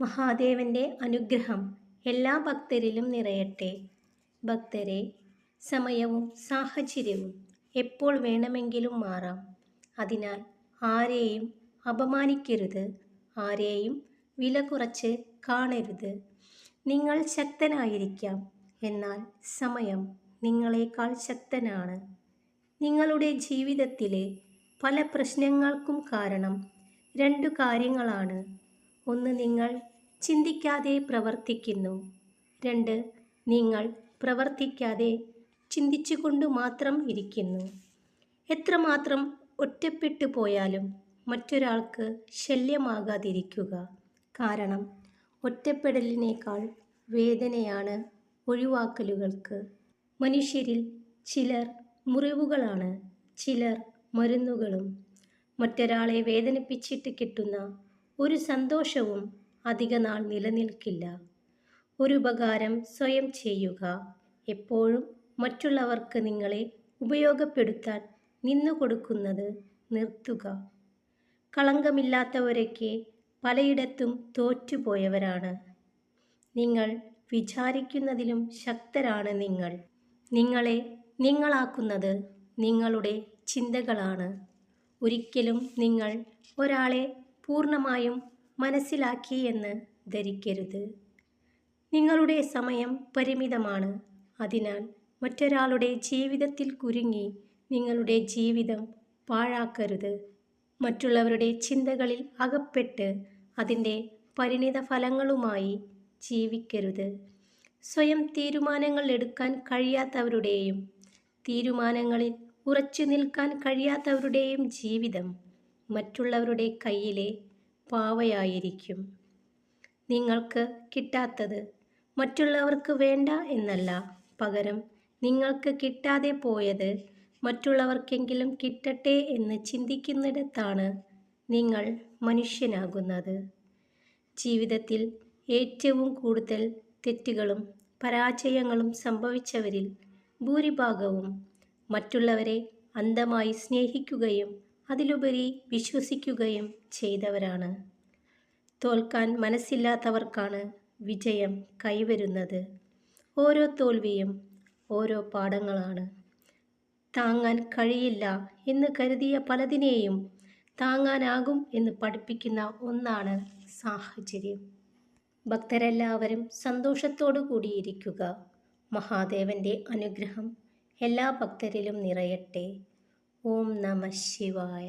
മഹാദേവന്റെ അനുഗ്രഹം എല്ലാ ഭക്തരിലും നിറയട്ടെ. ഭക്തരെ സമയവും സാഹചര്യവും എപ്പോൾ വേണമെങ്കിലും മാറാം. അതിനാൽ ആരെയും അപമാനിക്കരുത് ആരെയും വില കുറച്ച് കാണരുത്. നിങ്ങൾ ശക്തനായിരിക്കാം എന്നാൽ സമയം നിങ്ങളെക്കാൾ ശക്തനാണ്. നിങ്ങളുടെ ജീവിതത്തിലെ പല പ്രശ്നങ്ങൾക്കും കാരണം രണ്ടു കാര്യങ്ങളാണ്. ഒന്ന് നിങ്ങൾ ചിന്തിക്കാതെ പ്രവർത്തിക്കുന്നു. രണ്ട് നിങ്ങൾ പ്രവർത്തിക്കാതെ ചിന്തിച്ചുകൊണ്ട് മാത്രം ഇരിക്കുന്നു. എത്രമാത്രം ഒറ്റപ്പെട്ടു പോയാലും മറ്റൊരാൾക്ക് ശല്യമാകാതിരിക്കുക. കാരണം ഒറ്റപ്പെടലിനേക്കാൾ വേദനയാണ് ഒഴിവാക്കലുകൾക്ക്. മനുഷ്യരിൽ ചിലർ മുറിവുകളാണ് ചിലർ മരുന്നുകളും. മറ്റൊരാളെ വേദനിപ്പിച്ചിട്ട് കിട്ടുന്ന ഒരു സന്തോഷവും അധികനാൾ നിലനിൽക്കില്ല. ഒരു ഉപകാരം സ്വയം ചെയ്യുക. എപ്പോഴും മറ്റുള്ളവർക്ക് നിങ്ങളെ ഉപയോഗപ്പെടുത്താൻ നിന്നു കൊടുക്കുന്നത് നിർത്തുക. കളങ്കമില്ലാത്തവരൊക്കെ പലയിടത്തും തോറ്റുപോയവരാണ്. നിങ്ങൾ വിചാരിക്കുന്നതിലും ശക്തരാണ് നിങ്ങൾ. നിങ്ങളെ നിങ്ങളാക്കുന്നത് നിങ്ങളുടെ ചിന്തകളാണ്. ഒരിക്കലും നിങ്ങൾ ഒരാളെ പൂർണമായും മനസ്സിലാക്കി എന്ന് ധരിക്കരുത്. നിങ്ങളുടെ സമയം പരിമിതമാണ്. അതിനാൽ മറ്റൊരാളുടെ ജീവിതത്തിൽ കുരുങ്ങി നിങ്ങളുടെ ജീവിതം പാഴാക്കരുത്. മറ്റുള്ളവരുടെ ചിന്തകളിൽ അകപ്പെട്ട് അതിന്റെ പരിണിത ഫലങ്ങളുമായി ജീവിക്കരുത്. സ്വയം തീരുമാനങ്ങൾ എടുക്കാൻ കഴിയാത്തവരുടെയും തീരുമാനങ്ങളിൽ ഉറച്ചു നിൽക്കാൻ കഴിയാത്തവരുടെയും ജീവിതം മറ്റുള്ളവരുടെ കയ്യിലെ പാവയായിരിക്കും. നിങ്ങൾക്ക് കിട്ടാത്തത് മറ്റുള്ളവർക്ക് വേണ്ട എന്നല്ല. പകരം നിങ്ങൾക്ക് കിട്ടാതെ പോയത് മറ്റുള്ളവർക്കെങ്കിലും കിട്ടട്ടെ എന്ന് ചിന്തിക്കുന്നിടത്താണ് നിങ്ങൾ മനുഷ്യനാകുന്നത്. ജീവിതത്തിൽ ഏറ്റവും കൂടുതൽ തെറ്റുകളും പരാജയങ്ങളും സംഭവിച്ചവരിൽ ഭൂരിഭാഗവും മറ്റുള്ളവരെ അന്ധമായി സ്നേഹിക്കുകയും അതിലുപരി വിശ്വസിക്കുകയും ചെയ്തവരാണ്. തോൽക്കാൻ മനസ്സില്ലാത്തവർക്കാണ് വിജയം കൈവരുന്നത്. ഓരോ തോൽവിയും ഓരോ പാഠങ്ങളാണ്. താങ്ങാൻ കഴിയില്ല എന്ന് കരുതിയ പലതിനെയും താങ്ങാനാകും എന്ന് പഠിപ്പിക്കുന്ന ഒന്നാണ് സാഹചര്യം. ഭക്തരെല്ലാവരും സന്തോഷത്തോടു കൂടിയിരിക്കുക. മഹാദേവന്റെ അനുഗ്രഹം എല്ലാ ഭക്തരിലും നിറയട്ടെ. ఓం నమ శివాయ